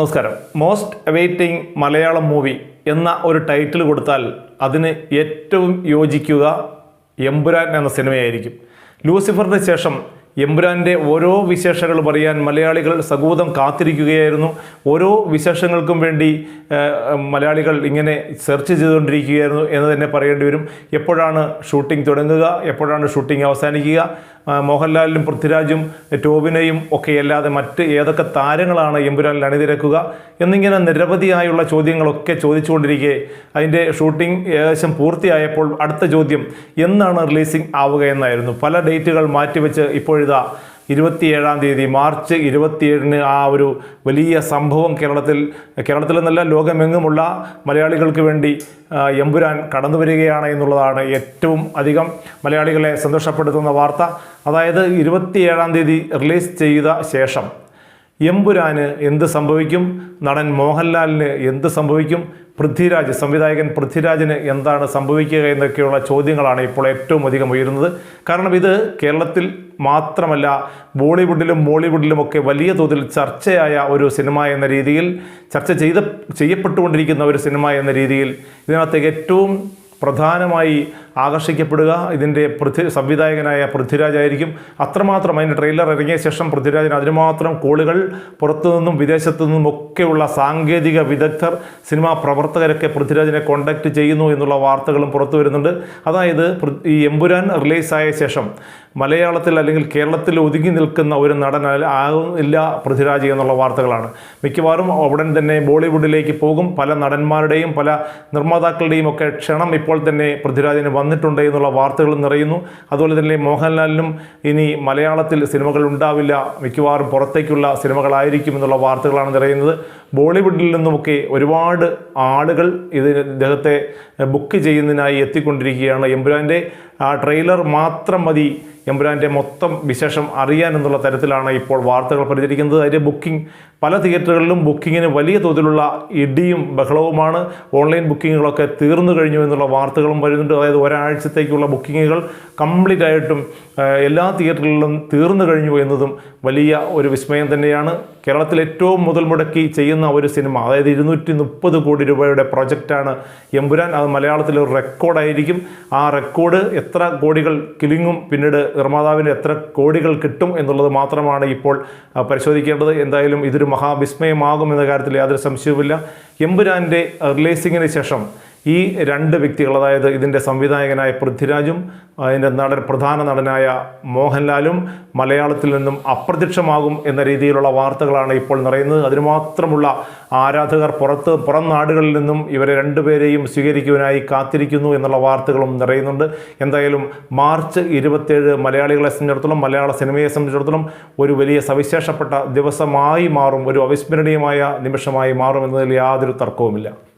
നമസ്കാരം. Most awaiting Malayalam movie എന്ന ഒരു ടൈറ്റിൽ കൊടുത്താൽ അതിന് ഏറ്റവും യോജിക്കുക എമ്പുരാൻ എന്ന സിനിമയായിരിക്കും. ലൂസിഫറിന് ശേഷം എമ്പുരാന്റെ ഓരോ വിശേഷങ്ങൾ പറയാൻ മലയാളികൾ സകൂതം കാത്തിരിക്കുകയായിരുന്നു. ഓരോ വിശേഷങ്ങൾക്കും വേണ്ടി മലയാളികൾ ഇങ്ങനെ സെർച്ച് ചെയ്തുകൊണ്ടിരിക്കുകയായിരുന്നു എന്ന് തന്നെ പറയേണ്ടി വരും. എപ്പോഴാണ് ഷൂട്ടിംഗ് തുടങ്ങുക? എപ്പോഴാണ് ഷൂട്ടിംഗ് അവസാനിക്കുക? മോഹൻലാലിനും പൃഥ്വിരാജും ടോബിനെയും ഒക്കെ അല്ലാതെ മറ്റ് ഏതൊക്കെ താരങ്ങളാണ് എമ്പുരാനിൽ അണിനിരക്കുക എന്നിങ്ങനെ നിരവധിയായുള്ള ചോദ്യങ്ങളൊക്കെ ചോദിച്ചുകൊണ്ടിരിക്കെ. അതിന്റെ ഷൂട്ടിംഗ് ഏകദേശം പൂർത്തിയായപ്പോൾ അടുത്ത ചോദ്യം എന്നാണ് റിലീസിംഗ് ആവുക എന്നായിരുന്നു പല ഡേറ്റുകൾ മാറ്റിവെച്ച് ഇപ്പോഴിതാ ഇരുപത്തിയേഴാം തീയതി മാർച്ച് ഇരുപത്തിയേഴിന് ആ ഒരു വലിയ സംഭവം കേരളത്തിൽ കേരളത്തിൽ നിന്നല്ല ലോകമെങ്ങുമുള്ള മലയാളികൾക്ക് വേണ്ടി എമ്പുരാൻ കടന്നു വരികയാണ് എന്നുള്ളതാണ് ഏറ്റവും അധികം മലയാളികളെ സന്തോഷപ്പെടുത്തുന്ന വാർത്ത. അതായത് ഇരുപത്തിയേഴാം തീയതി റിലീസ് ചെയ്ത ശേഷം എമ്പുരാന് എന്ത് സംഭവിക്കും? നടൻ മോഹൻലാലിന് എന്ത് സംഭവിക്കും? പൃഥ്വിരാജ് സംവിധായകൻ പൃഥ്വിരാജിന് എന്താണ് സംഭവിക്കുക എന്നൊക്കെയുള്ള ചോദ്യങ്ങളാണ് ഇപ്പോൾ ഏറ്റവും അധികം ഉയരുന്നത്. കാരണം ഇത് കേരളത്തിൽ മാത്രമല്ല ബോളിവുഡിലും മോളിവുഡിലും ഒക്കെ വലിയ തോതിൽ ചർച്ചയായ ഒരു സിനിമ എന്ന രീതിയിൽ ചർച്ച ചെയ്ത ചെയ്യപ്പെട്ടുകൊണ്ടിരിക്കുന്ന ഒരു സിനിമ എന്ന രീതിയിൽ ഇതിനകത്തേക്ക് ഏറ്റവും പ്രധാനമായി ആകർഷിക്കപ്പെടുക. ഇതിന്റെ പൃഥ്വി സംവിധായകനായ പൃഥ്വിരാജ് ആയിരിക്കും. അത്രമാത്രം അതിന്റെ ട്രെയിലർ ഇറങ്ങിയ ശേഷം പൃഥ്വിരാജിന് അതിനുമാത്രം കോളുകൾ പുറത്തു നിന്നും വിദേശത്തു നിന്നും ഒക്കെയുള്ള സാങ്കേതിക വിദഗ്ധർ സിനിമാ പ്രവർത്തകരൊക്കെ പൃഥ്വിരാജിനെ കോണ്ടാക്ട് ചെയ്യുന്നു എന്നുള്ള വാർത്തകളും പുറത്തു വരുന്നുണ്ട്. അതായത് ഈ എമ്പുരാൻ റിലീസായ ശേഷം മലയാളത്തിൽ അല്ലെങ്കിൽ കേരളത്തിൽ ഒതുങ്ങി നിൽക്കുന്ന ഒരു നടൻ ആകുന്നില്ല പൃഥ്വിരാജ് എന്നുള്ള വാർത്തകളാണ്. മിക്കവാറും ഉടൻ തന്നെ ബോളിവുഡിലേക്ക് പോകും. പല നടന്മാരുടെയും പല നിർമ്മാതാക്കളുടെയും ഒക്കെ ക്ഷണം ഇപ്പോൾ തന്നെ പൃഥ്വിരാജിന് വന്നിട്ടുണ്ട് എന്നുള്ള വാർത്തകൾ നിറയുന്നു. അതുപോലെ തന്നെ മോഹൻലാലിനും ഇനി മലയാളത്തിൽ സിനിമകൾ ഉണ്ടാവില്ല. മിക്കവാറും പുറത്തേക്കുള്ള സിനിമകളായിരിക്കും എന്നുള്ള വാർത്തകളാണ് നിറയുന്നത്. ബോളിവുഡിൽ നിന്നുമൊക്കെ ഒരുപാട് ആളുകൾ ഇത് ഇദ്ദേഹത്തെ ബുക്ക് ചെയ്യുന്നതിനായി എത്തിക്കൊണ്ടിരിക്കുകയാണ്. എമ്പുരാന്റെ ആ ട്രെയിലർ മാത്രം മതി. എമ്പുരാന്റെ മൊത്തം വിശേഷം അറിയാൻ എന്നുള്ള തരത്തിലാണ് ഇപ്പോൾ വാർത്തകൾ പ്രചരിക്കുന്നത്. അതിന്റെ ബുക്കിംഗ് പല തിയേറ്ററുകളിലും ബുക്കിങ്ങിന് വലിയ തോതിലുള്ള ഇടിയും ബഹളവുമാണ്. ഓൺലൈൻ ബുക്കിങ്ങുകളൊക്കെ തീർന്നു കഴിഞ്ഞു എന്നുള്ള വാർത്തകളും വരുന്നുണ്ട്. അതായത് ഒരാഴ്ചത്തേക്കുള്ള ബുക്കിങ്ങുകൾ കംപ്ലീറ്റ് ആയിട്ടും എല്ലാ തിയേറ്ററുകളിലും തീർന്നു കഴിഞ്ഞു എന്നതും വലിയ ഒരു വിസ്മയം തന്നെയാണ്. കേരളത്തിൽ ഏറ്റവും മുതൽ മുടക്കി ചെയ്യുന്ന ഒരു സിനിമ അതായത് ഇരുന്നൂറ്റി മുപ്പത് കോടി രൂപയുടെ പ്രൊജക്റ്റാണ് എമ്പുരാൻ. അത് മലയാളത്തിൽ ഒരു റെക്കോർഡായിരിക്കും. ആ റെക്കോർഡ് എത്ര കോടികൾ കിലിങ്ങും പിന്നീട് നിർമ്മാതാവിന് എത്ര കോടികൾ കിട്ടും എന്നുള്ളത് മാത്രമാണ് ഇപ്പോൾ പരിശോധിക്കേണ്ടത്. എന്തായാലും ഇതൊരു മഹാവിസ്മയമാകും എന്ന കാര്യത്തിൽ യാതൊരു സംശയവുമില്ല. എമ്പുരാന്റെ റിലീസിങ്ങിന് ശേഷം ഈ രണ്ട് വ്യക്തികൾ അതായത് ഇതിന്റെ സംവിധായകനായ പൃഥ്വിരാജും അതിന്റെ നടൻ പ്രധാന നടനായ മോഹൻലാലും മലയാളത്തിൽ നിന്നും അപ്രത്യക്ഷമാകും എന്ന രീതിയിലുള്ള വാർത്തകളാണ് ഇപ്പോൾ നിറയുന്നത്. അതിനുമാത്രമുള്ള ആരാധകർ പുറത്ത് പുറം നാടുകളിൽ നിന്നും ഇവരെ രണ്ടുപേരെയും സ്വീകരിക്കുവാനായി കാത്തിരിക്കുന്നു എന്നുള്ള വാർത്തകളും നിറയുന്നുണ്ട്. എന്തായാലും മാർച്ച് ഇരുപത്തേഴ് മലയാളികളെ സംബന്ധിച്ചിടത്തോളം മലയാള സിനിമയെ സംബന്ധിച്ചിടത്തോളം ഒരു വലിയ സവിശേഷപ്പെട്ട ദിവസമായി മാറും ഒരു അവിസ്മരണീയമായ നിമിഷമായി മാറും എന്നതിൽ യാതൊരു തർക്കവുമില്ല.